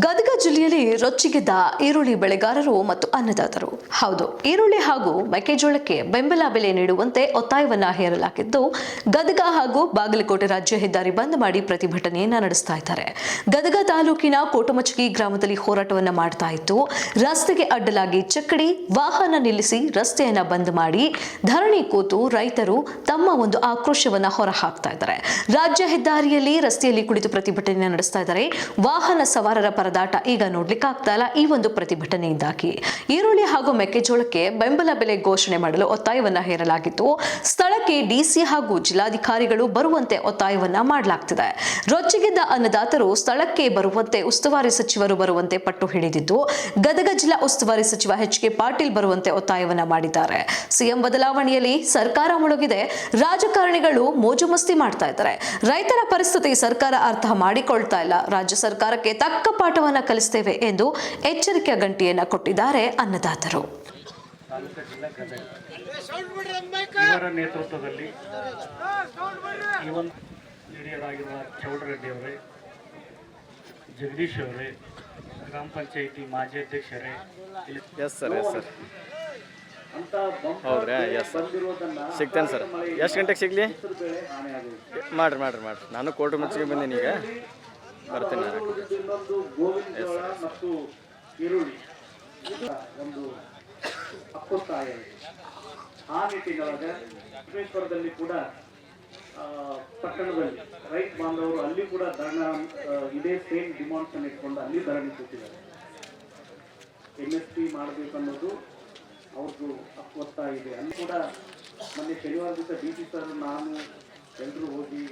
ಗದಗ ಜಿಲ್ಲೆಯಲ್ಲಿ ರೊಚ್ಚಿಗೆದ್ದ ಈರುಳ್ಳಿ ಬೆಳೆಗಾರರು ಮತ್ತು ಅನ್ನದಾತರು. ಹೌದು, ಈರುಳ್ಳಿ ಹಾಗೂ ಮೆಕ್ಕೆಜೋಳಕ್ಕೆ ಬೆಂಬಲ ಬೆಲೆ ನೀಡುವಂತೆ ಒತ್ತಾಯವನ್ನ ಹೇರಲಾಗಿದ್ದು, ಗದಗ ಹಾಗೂ ಬಾಗಲಕೋಟೆ ರಾಜ್ಯ ಹೆದ್ದಾರಿ ಬಂದ್ ಮಾಡಿ ಪ್ರತಿಭಟನೆಯನ್ನ ನಡೆಸ್ತಾ ಇದ್ದಾರೆ. ಗದಗ ತಾಲೂಕಿನ ಕೋಟಮಚಗಿ ಗ್ರಾಮದಲ್ಲಿ ಹೋರಾಟವನ್ನ ಮಾಡ್ತಾ ಇತ್ತು ರಸ್ತೆಗೆ ಅಡ್ಡಲಾಗಿ ಚಕ್ಕಡಿ, ವಾಹನ ನಿಲ್ಲಿಸಿ ರಸ್ತೆಯನ್ನ ಬಂದ್ ಮಾಡಿ ಧರಣಿ ಕೂತು ರೈತರು ತಮ್ಮ ಒಂದು ಆಕ್ರೋಶವನ್ನ ಹೊರಹಾಕ್ತಾ ಇದ್ದಾರೆ. ರಾಜ್ಯ ಹೆದ್ದಾರಿಯಲ್ಲಿ ರಸ್ತೆಯಲ್ಲಿ ಕುಳಿತು ಪ್ರತಿಭಟನೆ ನಡೆಸ್ತಾ ಇದ್ದಾರೆ. ವಾಹನ ಸವಾರರ ಪರದಾಟ ಈಗ ನೋಡ್ಲಿಕ್ಕೆ ಆಗ್ತಾ ಇಲ್ಲ. ಈ ಒಂದು ಪ್ರತಿಭಟನೆಯಿಂದಾಗಿ ಈರುಳ್ಳಿ ಹಾಗೂ ಮೆಕ್ಕೆಜೋಳಕ್ಕೆ ಬೆಂಬಲ ಬೆಲೆ ಘೋಷಣೆ ಮಾಡಲು ಒತ್ತಾಯವನ್ನ ಹೇರಲಾಗಿತ್ತು. ಸ್ಥಳಕ್ಕೆ ಡಿಸಿ ಹಾಗೂ ಜಿಲ್ಲಾಧಿಕಾರಿಗಳು ಬರುವಂತೆ ಒತ್ತಾಯವನ್ನ ಮಾಡಲಾಗ್ತಿದೆ. ರೊಚ್ಚಿಗೆದ್ದ ಅನ್ನದಾತರು ಸ್ಥಳಕ್ಕೆ ಬರುವಂತೆ ಉಸ್ತುವಾರಿ ಸಚಿವರು ಬರುವಂತೆ ಪಟ್ಟು ಹಿಡಿದಿದ್ದು, ಗದಗ ಜಿಲ್ಲಾ ಉಸ್ತುವಾರಿ ಸಚಿವ ಎಚ್ ಕೆ ಪಾಟೀಲ್ ಬರುವಂತೆ ಒತ್ತಾಯವನ್ನ ಮಾಡಿದ್ದಾರೆ. ಸಿಎಂ ಬದಲಾವಣೆಯಲ್ಲಿ ಸರ್ಕಾರ ಮುಳುಗಿದೆ. ರಾಜಕಾರಣಿಗಳು ಮೋಜು ಮಸ್ತಿ ಮಾಡ್ತಾ ಇದ್ದಾರೆ. ರೈತರ ಪರಿಸ್ಥಿತಿ ಸರ್ಕಾರ ಅರ್ಥ ಮಾಡಿಕೊಳ್ತಾ ಇಲ್ಲ. ರಾಜ್ಯ ಸರ್ಕಾರಕ್ಕೆ ತಕ್ಕ ಪಾಠವನ್ನ ಕಲಿಸ್ತೇವೆ ಎಂದು ಎಚ್ಚರಿಕೆಯ ಗಂಟೆಯನ್ನು ಕೊಟ್ಟಿದ್ದಾರೆ ಅನ್ನದಾತರು. ಇವರ ನೇತೃತ್ವದಲ್ಲಿ ಈ ಒಂದು ಹಿರಿಯರಾಗಿರುವ ಚೌಡರೆಡ್ಡಿ ಅವರೇ ಜಗದೀಶ್ ಅವರೇ ಗ್ರಾಮ ಪಂಚಾಯಿತಿ ಮಾಜಿ ಅಧ್ಯಕ್ಷರೇ ಎಸ್ ಸರ್ ಎಸ್ ಸರ್ ಅಂತ ಹೌದ್ರಾ? ಎಸ್ ಸರ್ ಸಿಗ್ತೇನೆ ಸರ್ ಎಷ್ಟು ಗಂಟೆಗೆ ಸಿಗಲಿ? ಮಾಡ್ರಿ ಮಾಡ್ರಿ ಮಾಡ್ರಿ. ಆಗಿದೆ ಮಾಡಿರಿ ಮಾಡಿರಿ ಮಾಡಿರಿ ನಾನು ಕೋರ್ಟ್ ಮುಚ್ಚಿಗೆ ಬಂದೀನಿ ಈಗ. ಬರ್ತೀನಿ. ಇನ್ನೊಂದು ಮತ್ತು ಈರುಳ್ಳಿ ಒಂದು ಇದೆ ಆ ನಿಟ್ಟಿನೊಳಗೆ ವಿಶ್ವೇಶ್ವರದಲ್ಲಿ ಕೂಡ ಪಟ್ಟಣದಲ್ಲಿ ರೈತ ಬಾಂಧವರು ಅಲ್ಲಿ ಕೂಡ ಧರಣ ಇದೇ ಸೇಮ್ ಡಿಮಾಂಡ್ಸ್ ಅನ್ನು ಇಟ್ಕೊಂಡು ಅಲ್ಲಿ ಧರಣಿ ಕೂತಿದ್ದಾರೆ ಎಂ ಎಸ್ ಪಿ ಮಾಡಬೇಕನ್ನೋದು ಅವ್ರದ್ದು ಒತ್ತಾಯ ಇದೆ ಅಲ್ಲಿ ಕೂಡ ಮೊನ್ನೆ ಶನಿವಾರ ದಿವಸ ಡಿ ಸಿ ಸರ್ ನಾನು ಎಲ್ಲರೂ ಹೋಗಿ